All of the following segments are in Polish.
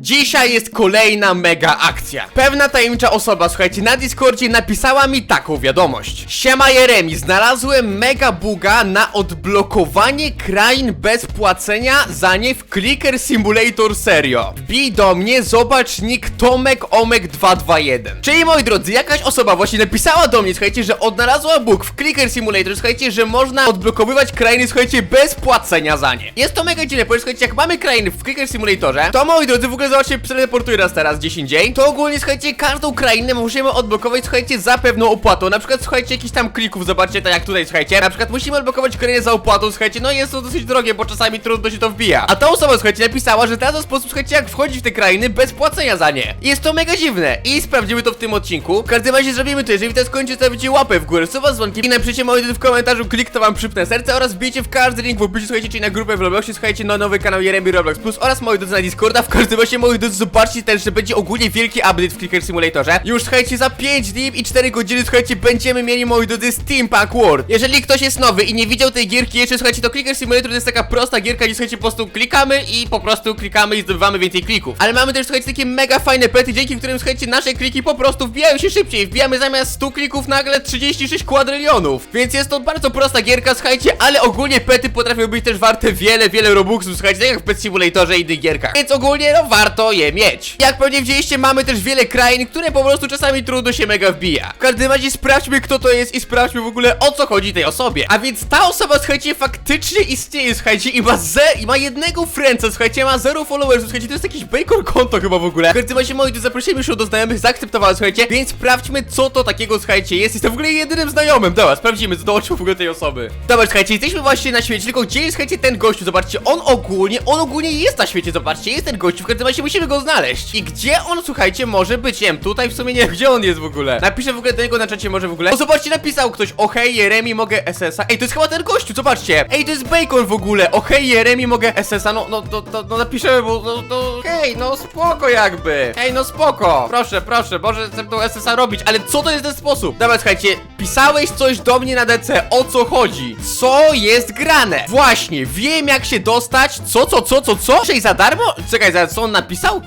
Dzisiaj jest kolejna mega akcja. Pewna tajemnicza osoba, słuchajcie, na Discordzie napisała mi taką wiadomość. Siema Jeremi, znalazłem mega buga na odblokowanie krain bez płacenia za nie w Clicker Simulator Serio. Wbij do mnie, zobacz nick Tomek Omek 221. Czyli moi drodzy, jakaś osoba właśnie napisała do mnie, słuchajcie, że odnalazła bug w Clicker Simulator, słuchajcie, że można odblokowywać krainy, słuchajcie, bez płacenia za nie. Jest to mega dziwne, ponieważ słuchajcie, jak mamy krainy w Clicker Simulatorze, to moi drodzy, w ogóle zobaczcie, teleportuję nas teraz gdzieś indziej, to ogólnie, słuchajcie, każdą krainę musimy odblokować, słuchajcie, za pewną opłatą. Na przykład, słuchajcie, jakiś tam klików, zobaczcie, tak jak tutaj, słuchajcie, na przykład musimy odblokować krainę za opłatą, słuchajcie, no jest to dosyć drogie, bo czasami trudno się to wbija. A ta osoba, słuchajcie, napisała, że ten sposób, słuchajcie, jak wchodzić w te krainy bez płacenia za nie. Jest to mega dziwne i sprawdzimy to w tym odcinku. W każdym razie zrobimy to, jeżeli teraz kończycie, stawicie łapę w górę, suba dzwonki i napiszcie moi w komentarzu klik, to wam przypnę serce oraz wbijcie w każdy link w opisie, słuchajcie, czyli na grupę w Robloxie, słuchajcie, na nowy kanał Jeremy Roblox Plus oraz na Discorda. W każdym razie, moi drodzy, zobaczcie też, że będzie ogólnie wielki update w Clicker Simulatorze. Już, słuchajcie, za 5 dni i 4 godziny, słuchajcie, będziemy mieli, moi drodzy, Steampunk World. Jeżeli ktoś jest nowy i nie widział tej gierki jeszcze, słuchajcie, to Clicker Simulator to jest taka prosta gierka, gdzie, słuchajcie, po prostu klikamy i po prostu klikamy i zdobywamy więcej klików. Ale mamy też, słuchajcie, takie mega fajne pety, dzięki którym, słuchajcie, nasze kliki po prostu wbijają się szybciej. Wbijamy zamiast 100 klików nagle 36 kwadrylionów. Więc jest to bardzo prosta gierka, słuchajcie, ale ogólnie pety potrafią być też warte wiele, wiele robuxów, słuchajcie, tak jak w Pet Simulatorze i innych gierkach. Więc ogólnie, no, warto je mieć. Jak pewnie widzieliście, mamy też wiele krain, które po prostu czasami trudno się mega wbija. W każdym razie sprawdźmy, kto to jest i sprawdźmy w ogóle, o co chodzi tej osobie. A więc ta osoba, słuchajcie, faktycznie istnieje, słuchajcie, i ma ze, i ma jednego friendsa, słuchajcie, ma zero followersów, słuchajcie, to jest jakiś bacon konto chyba w ogóle. W każdym razie, moi drodzy, zaprosimy już do znajomych, zaakceptowała, słuchajcie, więc sprawdźmy, co to takiego, słuchajcie, jest. Jestem w ogóle jedynym znajomym, dobra, sprawdzimy, co to oczu w ogóle tej osoby. Dobra, słuchajcie, jesteśmy właśnie na świecie, tylko gdzie jest, słuchajcie, ten gościu, zobaczcie, on ogólnie, on ogólnie jest na świecie, zobaczcie, jest ten gościu, w każdym razie musimy go znaleźć. I gdzie on, słuchajcie, może być, nie wiem, tutaj w sumie nie wiem, gdzie on jest w ogóle. Napiszę w ogóle do niego na czacie może w ogóle. O, zobaczcie, napisał ktoś, o hej, Jeremi, mogę SS-a. Ej, to jest chyba ten gościu, zobaczcie. Ej, to jest Bacon w ogóle, o hej, Jeremi, mogę SS-a. No, no, no, no, no napiszę, bo, no, no, hej, no spoko jakby. Hej, no spoko. Proszę, proszę, może chcę tą SS-a robić, ale co to jest ten sposób? Dobra, słuchajcie, pisałeś coś do mnie na DC, o co chodzi? Co jest grane? Właśnie, wiem jak się dostać, co, co, co, co, co? Wyżej za darmo? Czekaj, zaraz, co on napisał?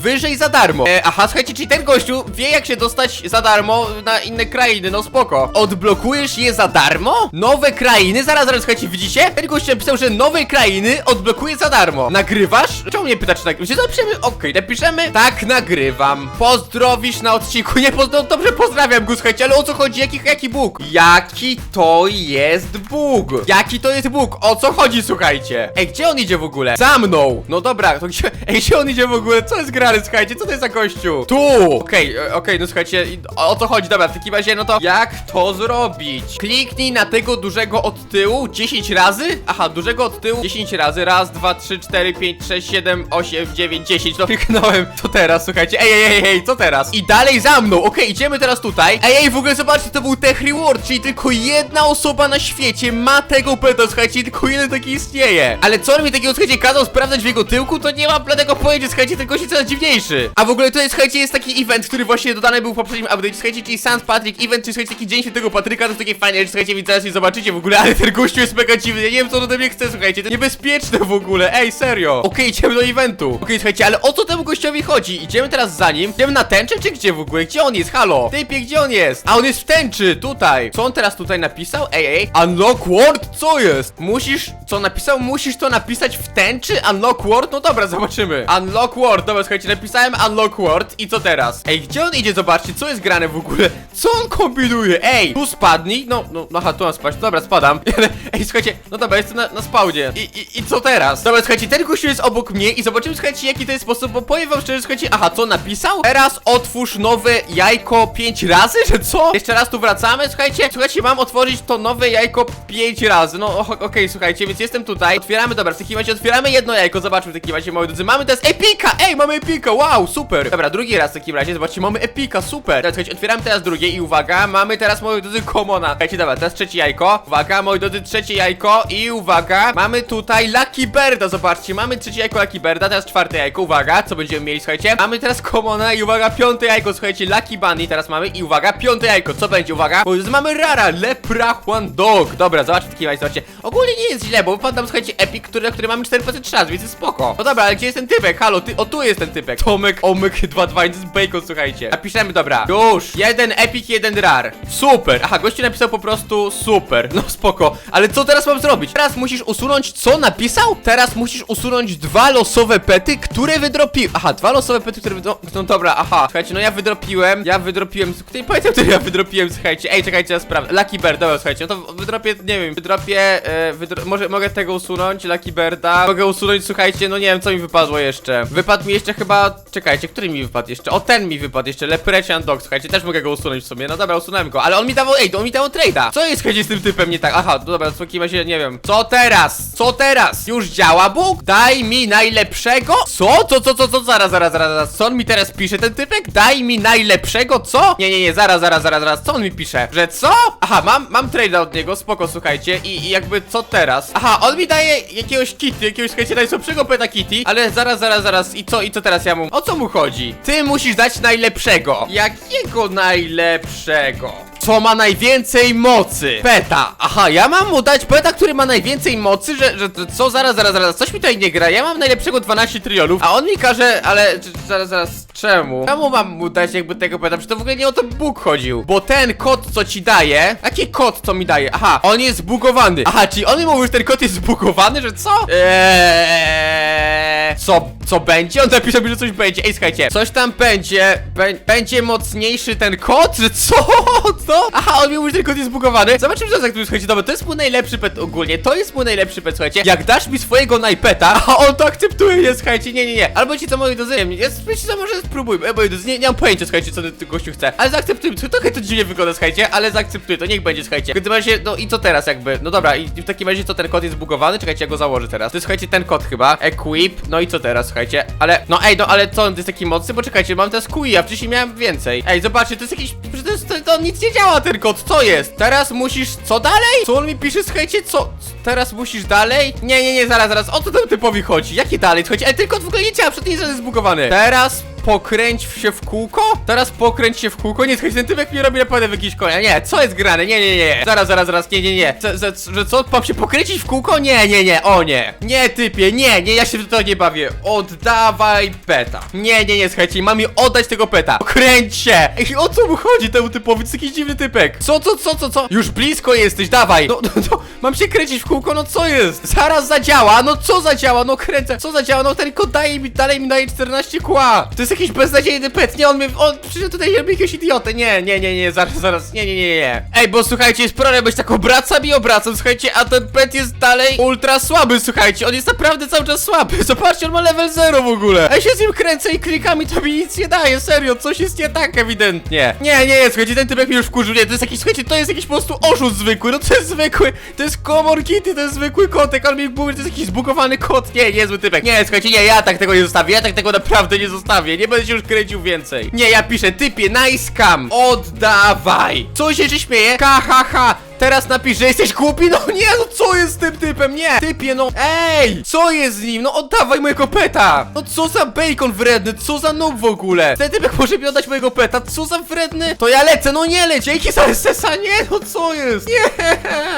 Wyżej za darmo. E, aha, słuchajcie, czyli ten gościu wie jak się dostać za darmo na inne krainy, no spoko. Odblokujesz je za darmo? Nowe krainy? Zaraz, zaraz, słuchajcie, widzicie? Ten gościu napisał, że nowe krainy odblokuje za darmo. Nagrywasz? Czemu mnie pytasz, czy nagrywasz? Napiszemy, okej, napiszemy, tak, nagrywam. Pozdrowisz na odcinku, nie, no, dobrze, pozdrawiam go, słuchajcie, ale o co chodzi? Jaki, jaki Bóg? Jaki to jest Bóg? Jaki to jest Bóg? O co chodzi, słuchajcie? Ej, gdzie on idzie w ogóle? Za mną! No dobra, to gdzie, ej, gdzie on idzie w ogóle? Co jest grane, słuchajcie? Co to jest za gościu? Tu! Okej, e, okej, no słuchajcie, o, o co chodzi? Dobra, w takim razie, no to jak to zrobić? Kliknij na tego dużego od tyłu 10 razy? Aha, dużego od tyłu 10 razy. Raz, dwa, trzy, cztery, pięć, sześć, siedem, osiem, dziewięć, dziesięć. No kliknąłem. Co teraz, słuchajcie? Ej, ej, ej, ej, co teraz? I dalej za mną. Okej, idziemy teraz tutaj. Ej, ej, w ogóle zobaczcie, to był Tech Reward, czyli tylko jedna osoba na świecie ma tego peta, słuchajcie, i tylko jeden taki istnieje. Ale co on mi takiego, słuchajcie, kazał sprawdzać w jego tyłku, to nie mam dlatego pojęcia, słuchajcie, ten gość jest coraz dziwniejszy. A w ogóle jest, słuchajcie, jest taki event, który właśnie dodany był w poprzednim update, słuchajcie, czyli St. Patrick Event, czyli słuchajcie, taki dzień świętego Patryka, to jest takie fajne, słuchajcie, więc zaraz zobaczycie w ogóle, ale ten gościu jest mega dziwny, ja nie wiem co on ode mnie chce, słuchajcie, to niebezpieczne w ogóle, ej, serio. Okej, idziemy do eventu. Okej, słuchajcie, ale o co temu gościowi chodzi? Idziemy teraz za nim, idziemy na tęczę, czy gdzie w ogóle? Gdzie on jest? Halo? Typie, gdzie on jest? A on jest w tęczy, tutaj. Co on teraz tutaj napisał? Ej, ej, unlock word? Co jest? Musisz, co napisał? Musisz to napisać w tęczy? Unlock word? No dobra, zobaczymy. Unlock word, dobra, słuchajcie, napisałem unlock word i co teraz? Ej, gdzie on idzie? Zobaczcie, co jest grane w ogóle? Co on kombinuje? Ej, tu spadnij, no, no, no, aha, tu mam spaść, dobra, spadam. Ej, słuchajcie, no dobra, jestem na, na spawnie. I, i, I co teraz? Dobra, słuchajcie, ten gościu jest obok mnie i zobaczymy, słuchajcie, jaki to jest sposób, bo powiem wam szczerze, słuchajcie, aha, co napisał? Teraz otwórz nowe jajko pięć razy, że co? Jeszcze raz tu wracamy, słuchajcie, słuchajcie, mam otworzyć to nowe jajko pięć razy, no okej, słuchajcie, więc jestem tutaj, otwieramy, dobra, w takim razie otwieramy jedno jajko, zobaczmy w takim razie, moi drodzy, mamy teraz epika, ej, mamy epika, wow, super, dobra, drugi raz w takim razie, zobaczcie, mamy epika, super, dobra, słuchajcie, otwieramy teraz drugie i uwaga, mamy teraz, moi drodzy, komona, słuchajcie, dobra, teraz trzecie jajko, uwaga, moi drodzy, trzecie jajko i uwaga, mamy tutaj Lucky Birda, zobaczcie, mamy trzecie jajko Lucky Birda, teraz czwarte jajko, uwaga, co będziemy mieli, słuchajcie? Mamy teraz Komona i uwaga, piąte jajko, słuchajcie, Lucky Bunny teraz mamy i uwaga, piąte jajko, co będzie, uwaga? Bo mamy Rara, Leprachuan Dog. Dobra, zobaczcie taki majs, zobaczcie. Ogólnie nie jest źle, bo wypadł nam, słuchajcie, Epic, który, który mamy 4% szans, więc jest spoko. No dobra, ale gdzie jest ten typek? Halo, ty, o tu jest ten typek. Tomek, Omyk, 2-2, to jest bacon, słuchajcie. Napiszemy, dobra, już, jeden Epic, jeden Rar. Super. Aha, gościu napisał po prostu super. No spoko, ale co teraz mam zrobić? Teraz musisz usunąć, co napisał? Teraz musisz usunąć dwa losowe pety, które wydropiłem. Aha, dwa losowe pety, które wydro... No dobra, aha. Słuchajcie, no ja wydropiłem, ja wydropiłem... Nie pamiętam, który ja wydropiłem, słuchajcie. Ej, czekajcie, ja sprawdzę. Lucky Bird, dobra, słuchajcie, no to wydropię, nie wiem, wydropię... E, wydro... Może mogę tego usunąć, Lucky Birda. Mogę usunąć, słuchajcie, no nie wiem, co mi wypadło jeszcze. Wypadł mi jeszcze chyba... Czekajcie, który mi wypadł jeszcze? O, ten mi wypadł jeszcze, Leprecian Dog, słuchajcie, też mogę go usunąć w sumie. No dobra, usunąłem go, ale on mi dawał... Ej, on mi dawał trade'a. Co jest, słuchajcie, z tym typem nie tak? Aha, dobra, w takim razie, nie wiem. Co teraz? Co teraz? Już działa Bóg? Daj mi najlepszego? Co? Co, co, co, co? Zaraz, zaraz, zaraz, zaraz. Co on mi teraz pisze, ten typek? Daj mi najlepszego, co? Nie, nie, nie, zaraz, zaraz, zaraz, zaraz. Co on mi pisze? Że co? Aha, mam, mam trade'a od niego, spoko, słuchajcie. I, I jakby co teraz? Aha, on mi daje jakiegoś kitty, jakiegoś, słuchajcie, najsłabszego peta kitty. Ale zaraz, zaraz, zaraz. I co, i co teraz ja mu? O co mu chodzi? Ty musisz dać najlepszego. Jakiego najlepszego? Co ma najwięcej mocy? Peta. Aha, ja mam mu dać peta, który ma najwięcej mocy, że, że to co? Zaraz, zaraz, zaraz. Coś mi tutaj nie gra. Ja mam najlepszego 12 trionów, a on mi każe, ale zaraz, zaraz. Czemu? Czemu mam mu dać jakby tego peta? Przecież to w ogóle nie o to Bóg chodził. Bo ten kod, co ci daje. Jaki kod, co mi daje? Aha, on jest zbugowany. Aha, czyli on mi mówił, że ten kod jest zbugowany, że co? Eee, co, co będzie? On napisał mi, że coś będzie. Ej, słuchajcie, coś tam będzie. Bę- będzie mocniejszy ten kod? Że co? Co? Aha, on mi mówi, że ten kod jest zbugowany. Zobaczymy, co za który słuchajcie. Dobra, to jest mój najlepszy pet ogólnie. To jest mój najlepszy pet, słuchajcie. Jak dasz mi swojego najpeta, a on to akceptuje, nie, słuchajcie. Nie, nie, nie. Albo ci co moi drodzy, nie, jest, wiecie co, może spróbujmy. E, moi drodzy, nie, nie mam pojęcia, słuchajcie, co ten gościu chce. Ale zaakceptujmy. To trochę to dziwnie wygląda, słuchajcie, ale zaakceptuję. To niech będzie, słuchajcie. W każdym razie, no i co teraz jakby? No dobra, i w takim razie co ten kod jest zbugowany? Czekajcie, ja go założę teraz. To jest, słuchajcie, ten kod chyba. Equip. No i co teraz, słuchajcie? Ale, no ej, no ale co, on jest taki mocny? Bo czekajcie, mam teraz QI, a wcześniej miałem więcej. Ej, zobaczcie, to jest jakiś... To, to, to nic nie działa ten kod, co jest? Teraz musisz... Co dalej? Co on mi pisze, słuchajcie, co? Teraz musisz dalej? Nie, nie, nie, zaraz, zaraz, o co temu typowi chodzi? Jakie dalej? Słuchajcie, ej, ten kod w ogóle nie działa, przed tym jest zbugowany. Teraz pokręć się w kółko? Teraz pokręć się w kółko? Nie, typek mi robi naprawdę jakiś konia. Nie, co jest grane? Nie, nie, nie. Zaraz, zaraz, zaraz, nie, nie, nie. Co, że co? Mam się pokręcić w kółko? Nie, nie, nie, o nie. Nie, typie, nie, nie, ja się w to nie bawię. Oddawaj peta. Nie, nie, nie, słuchajcie, mam mi oddać tego peta. Pokręć się. Ej, o co mu chodzi temu typowi? To jakiś dziwny typek. Co, co, co, co, co? Już blisko jesteś, dawaj. No, no, no, mam się kręcić w kółko, no co jest? Zaraz zadziała, no co zadziała? No kręcę. Co zadziała? No ten kod mi, dalej mi daje 14 kła. To jest jakiś beznadziejny pet. Nie, on mnie, on przyszedł tutaj robi jakiegoś idiotę. Nie, nie, nie, nie, zaraz, zaraz, nie, nie, nie, nie. Ej, bo słuchajcie, jest problem, być tak obracam i obracam, słuchajcie, a ten pet jest dalej ultra słaby, słuchajcie, on jest naprawdę cały czas słaby. Zobaczcie, on ma level 0 w ogóle. Ja się z nim kręcę i klikam i to mi nic nie daje, serio, coś jest nie tak ewidentnie. Nie, nie, słuchajcie, ten typek mnie już wkurzył, nie, to jest jakiś, słuchajcie, to jest jakiś po prostu oszust zwykły, no to jest zwykły, to jest Common Kitty, to jest zwykły kotek, on mi mówi, to jest jakiś zbugowany kot, nie, niezły typek. Nie, słuchajcie, nie, ja tak tego nie zostawię, ja tak tego naprawdę nie zostawię, nie będę się już kręcił więcej. Nie, ja piszę, typie, nice cam, oddawaj. Co się jeszcze śmieje? Ha. Teraz napisz, że jesteś głupi? No nie, no co jest z tym typem? Nie! Typie, no ej! Co jest z nim? No oddawaj mojego peta! No co za bacon wredny, co za noob w ogóle? Ten typek może mi oddać mojego peta, co za wredny? To ja lecę, no nie leć, dzięki za SS-a, nie, no co jest? Nie,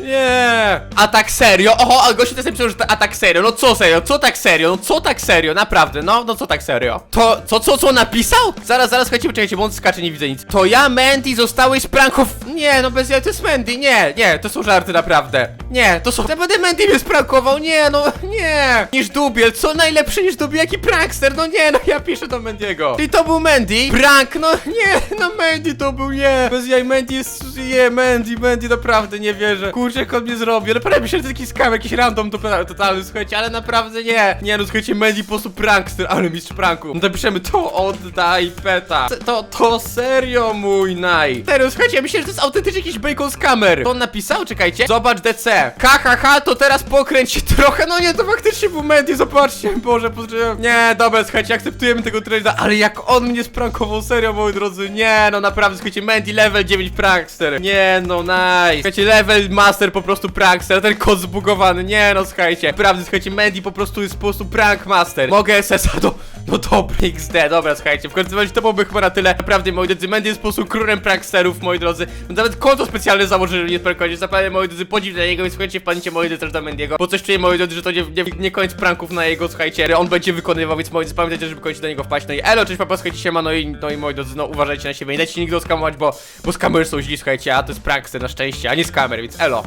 nie! Atak serio? Oho, a gościu też napisał, że to atak serio, no co serio, co tak serio, no co tak serio, naprawdę, no, no co tak serio? To, co, co, co napisał? Zaraz, zaraz, słuchajcie, poczekajcie, bo on skacze, nie widzę nic. To ja, Mandy, zostałeś pranków... Nie, no bez ja, to jest Mandy, nie, nie, to są żarty naprawdę. Nie, to są... Naprawdę Mandy mnie sprankował, nie, no, nie. Niż Dubiel, co najlepszy niż Dubiel, jaki prankster, no nie, no ja piszę do Mandiego. Czyli to był Mandy? Prank, no nie, no Mandy to był, nie. Bez jaj, Mandy jest, nie, Mandy, Mandy, naprawdę nie wierzę. Kurczę, jak on mnie zrobi, ale prawie myślę, że taki skam, jakiś random to totalny, słuchajcie, ale naprawdę nie. Nie, no słuchajcie, Mandy po prostu prankster, ale mistrz pranku. No to piszemy, to oddaj peta. To, to serio, mój naj. Serio, słuchajcie, ja myślę, że to jest autentycznie jakiś bacon scammer. To on napisał, czekajcie, zobacz DC. ha, to teraz pokręć się trochę, no nie, to faktycznie był Mandy, zobaczcie, Boże, pozdrawiam. Nie, dobra, słuchajcie, akceptujemy tego trade'a, ale jak on mnie sprankował, serio, moi drodzy, nie, no naprawdę, słuchajcie, Mandy level 9 prankster, nie, no nice. Słuchajcie, level master po prostu prankster, ten kod zbugowany, nie, no słuchajcie, naprawdę, słuchajcie, Mandy po prostu jest po prostu prank master. Mogę SS-a, do... No dobra, XD, dobra, słuchajcie, w końcu razie to byłoby chyba na tyle. Naprawdę, moi drodzy, Mandy jest po prostu królem pranksterów, moi drodzy. Nawet konto specjalne założył, nie sprankować. Zapewne, moi drodzy, podziw dla niego, więc słuchajcie, wpadnijcie, moi drodzy, też do Mandiego. Bo coś czuję, moi drodzy, że to nie, nie, nie koniec pranków na jego, słuchajcie, on będzie wykonywał, więc moi drodzy, pamiętajcie, żeby kończyć do niego wpaść. No i elo, cześć, papa, słuchajcie, siema, no i, no i moi drodzy, no uważajcie na siebie, nie dajcie nigdy oskamować, bo, bo skamery są źli, słuchajcie, a to jest prankster na szczęście, a nie skamer, więc elo.